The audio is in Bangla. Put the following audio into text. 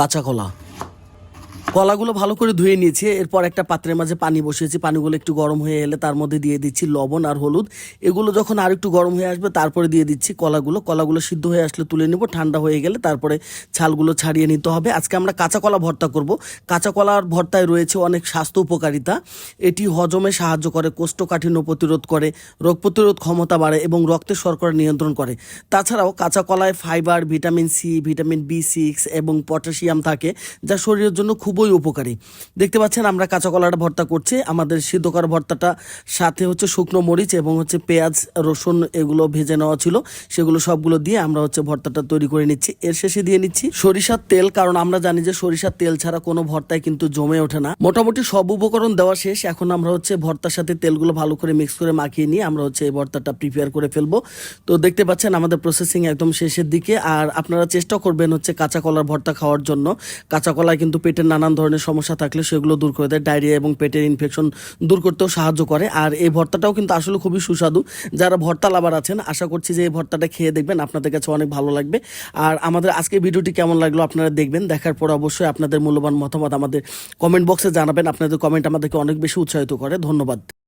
কাঁচা কলা। কলাগুলো ভালো করে ধুয়ে নিয়েছি। এরপর একটা পাত্রের মাঝে পানি বসিয়েছি। পানিগুলো একটু গরম হয়ে এলে তার মধ্যে দিয়ে দিচ্ছি লবণ আর হলুদ। এগুলো যখন আর একটু গরম হয়ে আসবে, তারপরে দিয়ে দিচ্ছি কলাগুলো। কলাগুলো সিদ্ধ হয়ে আসলে তুলে নেব। ঠান্ডা হয়ে গেলে তারপরে ছালগুলো ছাড়িয়ে নিতে হবে। আজকে আমরা কাঁচা কলা ভর্তা করব। কাঁচা কলার ভর্তায় রয়েছে অনেক স্বাস্থ্য উপকারিতা। এটি হজমে সাহায্য করে, কোষ্ঠকাঠিন্য প্রতিরোধ করে, রোগ প্রতিরোধ ক্ষমতা বাড়ে এবং রক্তের শর্করা নিয়ন্ত্রণ করে। তাছাড়াও কাঁচা কলায় fibre vitamin C vitamin B six এবং পটাশিয়াম থাকে, যা শরীরের জন্য খুবই উপকারী। দেখতে পাচ্ছেন আমরা কাঁচা কলাটা ভর্তা করছি। আমাদের সিদ্ধ করা ভর্তাটা সাথে হচ্ছে শুকনো মরিচ এবং হচ্ছে পেঁয়াজ, রসুন এগুলো ভেজে নেওয়া ছিল। সেগুলো সবগুলো দিয়ে আমরা হচ্ছে ভর্তাটা তৈরি করে নিচ্ছি। এর শেষে দিয়ে নিচ্ছি সরিষার তেল, কারণ আমরা জানি যে সরিষার তেল ছাড়া কোনো ভর্তায় কিন্তু জমে ওঠে না। মোটামুটি সব উপকরণ দেওয়া শেষ। এখন আমরা হচ্ছে ভর্তার সাথে তেলগুলো ভালো করে মিক্স করে মাখিয়ে নিয়ে আমরা হচ্ছে এই ভর্তাটা প্রিপেয়ার করে ফেলব। তো দেখতে পাচ্ছেন আমাদের প্রসেসিং একদম শেষের দিকে। আর আপনারা চেষ্টা করবেন হচ্ছে কাঁচা কলার ভর্তা খাওয়ার জন্য। কাঁচা কলায় কিন্তু পেটের নানান ধরনের সমস্যা থাকলে সেগুলো দূর করে দেয়। ডায়রিয়া এবং পেটের ইনফেকশন দূর করতেও সাহায্য করে। আর এই ভর্তাটাও কিন্তু আসলে খুবই সুস্বাদু। যারা ভর্তা লাভার আছেন, আশা করছি যে এই ভর্তাটা খেয়ে দেখবেন, আপনাদের কাছে অনেক ভালো লাগবে। আর আমাদের আজকে ভিডিওটি কেমন লাগল আপনারা দেখবেন। দেখার পর অবশ্যই আপনাদের মূল্যবান মতামত আমাদের কমেন্ট বক্সে জানাবেন। আপনাদের কমেন্ট আমাদেরকে অনেক বেশি উৎসাহিত করে। ধন্যবাদ।